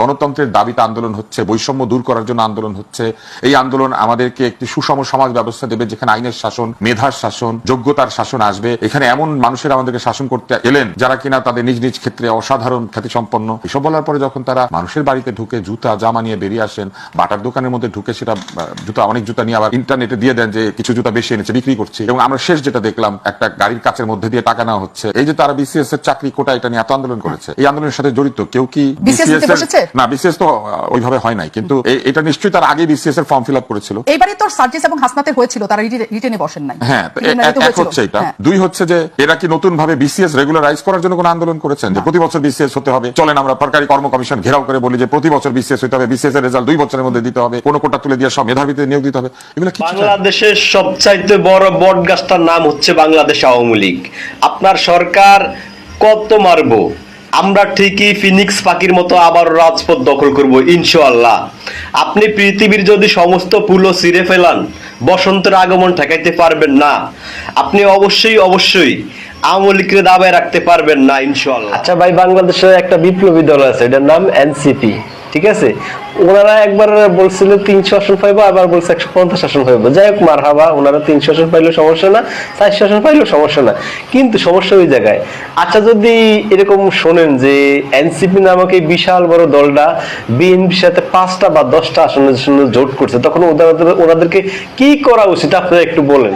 গণতন্ত্রের দাবিতে আন্দোলন হচ্ছে বৈষম্য দূর করার জন্য আন্দোলন হচ্ছে। এই আন্দোলন আমাদেরকে একটি সুষম সমাজ ব্যবস্থা দেবে যেখানে আইনের শাসন মেধার শাসন যোগ্যতার শাসন আসবে। এখানে এমন মানুষের আমাদেরকে শাসন করতে এলেন যারা কিনা তাদের নিজ নিজ ক্ষেত্রে অসাধারণ খ্যাতি সম্পন্ন এসব বলার পরে যখন তারা মানুষের বাড়িতে ঢুকে জুতা জামা নিয়ে বেরিয়ে আসেন বাটার দোকানের মধ্যে ঢুকে সেটা জুতা অনেক জুতা নিয়ে আবার ইন্টারনেটে দিয়ে দেন যে কিছু জুতা বেশি এনেছে বিক্রি করছে। এবং আমরা শেষ যেটা দেখলাম একটা গাড়ির কাছের মধ্যে দিয়ে টাকা নেওয়া হচ্ছে। এই যে তারা বিসিএস এর চাকরি কোটা এটা নিয়ে এত আন্দোলন করেছে এই আন্দোলনের সাথে জড়িত কেউ কি BCS না বিসিএস তো ওইভাবে হয় নাই। কিন্তু এটা নিশ্চয়ই তার আগে বিসিএস এর ফর্ম ফিল আপ করেছিল। এইবারে তো সার্জিস এবং হাসনাতের হয়েছিল তারা রিটেনে বসেন নাই। হ্যাঁ এক- হচ্ছে এটা। হ্যাঁ। দুই হচ্ছে যে এরা কি নতুন ভাবে বিসিএস রেগুলারাইজ করার জন্য কোনো আন্দোলন করেছেন? যে প্রতি বছর বিসিএস হতে হবে। চলেন আমরা সরকারি কর্ম কমিশন ঘেরাও করে বলি যে প্রতি বছর বিসিএস হতে হবে। বিসিএস এর রেজাল্ট দুই বছরের মধ্যে দিতে হবে। কোন কোটা তুলে দিয়ে সব মেধাবীতে নিয়োগ দিতে হবে। এগুলো কি বাংলাদেশের সবচাইতে বড় বটগাছটার নাম হচ্ছে বাংলাদেশ আওয়ামী লীগ। আপনার সরকার কত মারবো? আমরা ঠিকই ফিনিক্স পাখির মতো আবার রাজপথ দখল করব, ইনশাআল্লাহ। আপনি পৃথিবীর যদি সমস্ত পুলো ছিঁড়ে ফেলান, বসন্তের আগমন ঠেকাইতে পারবেন না। আপনি অবশ্যই অবশ্যই আওয়ামী দাবায় রাখতে পারবেন না, ইনশাআল্লাহ। আচ্ছা ভাই বাংলাদেশের একটা বিপ্লবী দল আছে, এটার নাম এনসিপি। ঠিক আছে? ওনারা একবার বলছিল তিনশো আসন পাইবো, আবার বলছে একশো পঞ্চাশ আসন পাইবো। যাই হোক মার হাবা ওনারা তিনশো আসন পাইলেও সমস্যা না, চারশো আসন পাইলেও সমস্যা না। কিন্তু সমস্যা ওই জায়গায়। আচ্ছা যদি এরকম শোনেন যে এনসিপি নামক এই বিশাল বড় দলটা বিএনপির সাথে পাঁচটা বা দশটা আসনের জন্য জোট করছে, তখন ওদের ওনাদেরকে কি করা উচিত? আপনারা একটু বলেন।